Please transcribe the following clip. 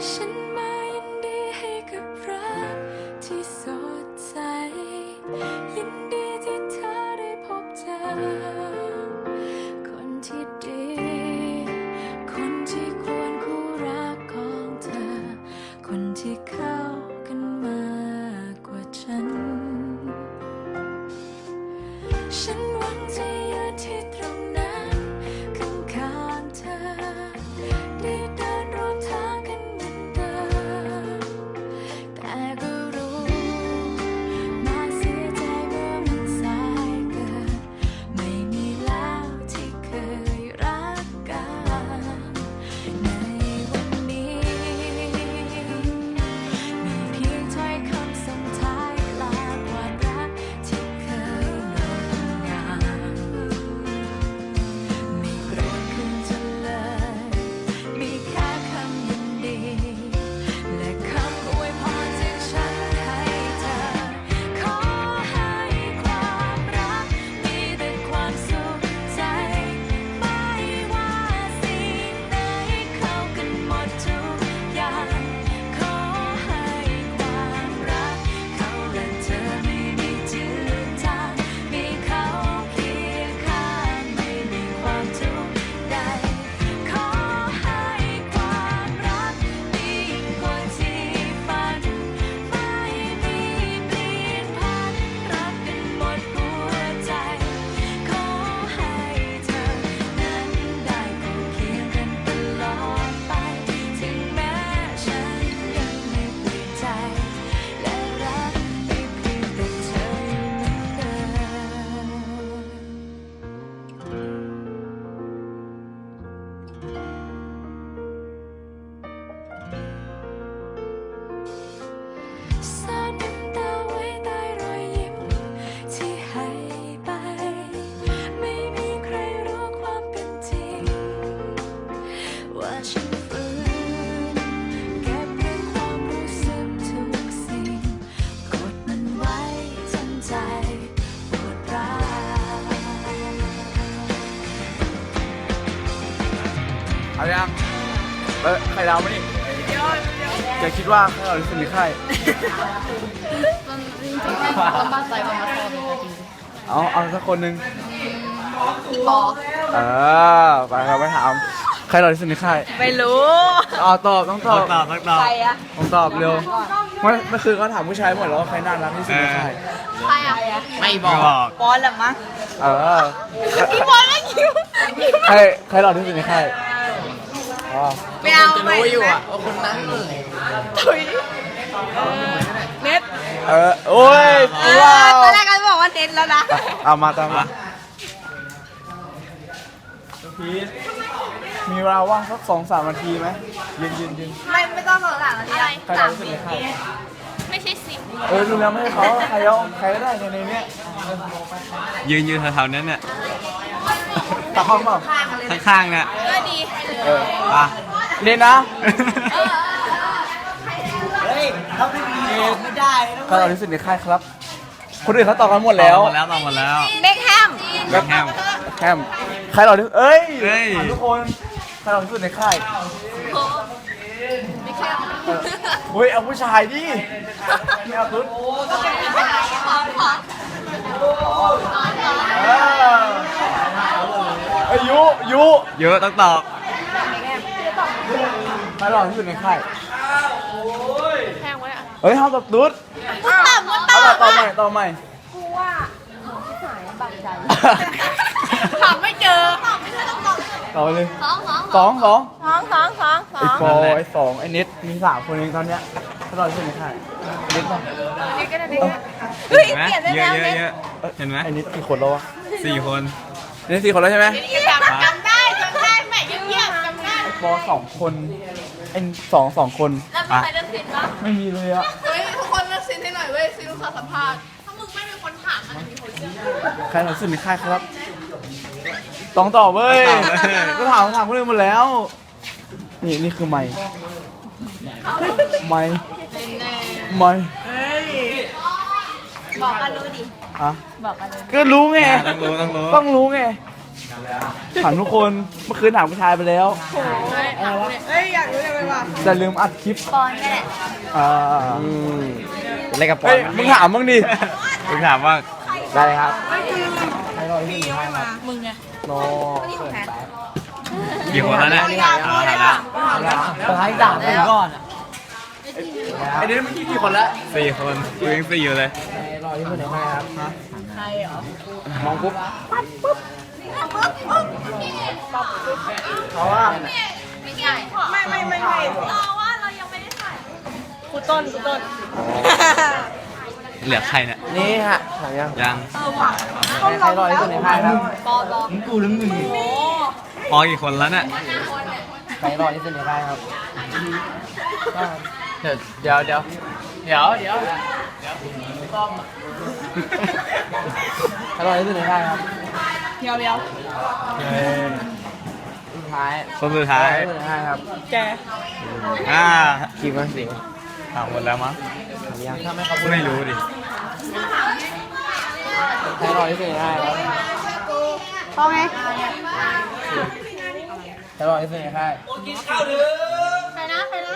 心 เอายังเออใครดาวมานี่จะคิดว่าใครเราที่สุดในค่ายมันจริงๆไม่ลำบากใจมันมาชอบเลยจริงเอาเอาสักคนหนึ่งๆต่อเออไปครับไปถามใครเราที่สุดในค่ายไม่รู้อ๋อตอบต้องตอบตอบต้องตอบใครอะต้องตอบเร็วเมื่อเมื่อคืนเขาถามผู้ชายหมดแล้วว่าใครน่ารักที่สุดในค่ายใครอะไม่บอก บอลแหละมั้งเออพี่บอลแล้วคิวใครใครหล่อที่สุดในค่ายอ๋อ ไม่เอาจะรู้อยู่อะว่าคนนั้นถุยเน็ตเออโอ้ยเอว้าอวตอนแรกกันบอกว่าเน็ตแล้วนะเอามาตามมาพีทมีเวลาว่างสักสองสามนาทีไหมยืนยืนยืนไม่ไม่ต้องสงสารอะไร ใครเราที่สุดในค่ายไม่ใช่สิเออรู้แล้วไม่ให้เขาใครเอาใครก็ได้ในในเนี้ยยืนยืนแถวๆนั้นเนี่ย ตัดห้องเปล่าข้างๆเนี่ยก็ดีเออป่ะเล่นนะเออใครเราที่สุดในค่ายครับ คนอื่นเขาตอบกันหมดแล้วตอบหมดแล้วตอบหมดแล้วเบคแฮมแบ็คแฮมแคมใครเราที่เอ้ยเฮ้ยถามทุกคนใครเราที่สุดในค่ายเบคแฮมเออเฮ้ยเอาผู้ชายดิไม่เอาตุ๊ดของของเอออายุยุ เยอะต้องตอบใครเราที่สุดในค่ายแพงไว้อะเฮ้ยห้ามตอบตุ๊ดมุตตามุตเอาตาต่อต่อใหม่ต่อใหม่ถามไม่เจอตอบไม่ใช่ต้องตอบต่อไปเลยสองสองสองสองสองสองสองสอไอ้งปอไอ้สองไอ้เน็ตมีสามคนเองตอนเนี้ยใครเราที่สุดในค่ายเน็ตป่ะนี่ก็ได้นี่ก็ได้เฮ้ยเห็นไหมเปลี่ยนได้เยแล้วอะเยเนี่อะยเยอะเห็นไหมไอ้เน็ตกี่คนแล้ววะสี่คนเน็ตสี่คนแล้วใช่ไหมจำจำได้จำได้แม่เยี่ยมๆจำได้ ไอ้ ปอสองคนไอ้สองสองคนแล้วมีใครเลือกสินปะไม่มีเลยอะเฮ้ยทุกคนเลือกสินให้หน่อยเว้ยสินลูกสาวสัมภาษณ์ถ้ามึงไม่เป็นคนถามมันจะมีคนเลือกใครเราที่สุดในค่ายครับต้องตอบเว้ยก็ถามถามคนอื่นหมดแล้ว นี่นี่คือไม่ไม่ไม่บอกกันรู้ดิอะบอกกันรู้ก็รู้ไงต้องรู้ต้องรู้ต้องรู้ไง ถามทุกคนเมื่อคืนถามผู้ชายไปแล้วเฮ้ยอยากรู้เลยว่าแต่ลืมอัดคลิปปอนแม่อ่าเล่นกับปอเฮ้นยมึงถามบ้างดิมึงถามว่าได้เลยครับมึงไงโนกี่คนแล้วเนี่ยเอาละแล้วสุดท้ายด่าไปก่อนไอ้นี่เมื่อกี้กี่คนแล้วสี่คนกูยังสี่อยู่เลย รอที่คนไหนให้ครับ ใครเหรอมองปุ๊บ เขาว่าไม่ใช่ไม่ไม่ไม่ไม่เราว่าเรายังไม่ได้ถ่คุณต้นคุณต้นเหลือใครเนี่ยนี่ฮะถามยังยังใครรอที่คนไหนให้ครับปอบอกกูลึงมึงโอ้พอกี่คนแล้วเนี่ยใครรอที่คนไหนให้ครับเดี๋ยวเดี๋ยวเดี๋ยวเดี๋ยวเดี๋ยวใครรอที่คนไหนให้ครับ เดียวเดียวสุดท้ายคนสุดท้ายที่คนไหนให้ครับแกอ่ากี่มาสิถามหมดแล้วมั้งยังถ้าไม่เขาไม่รู้ดิใครรอที่คนไหนให้ครับพอไงใครรอที่คนไหนให้ใครนะใครนะ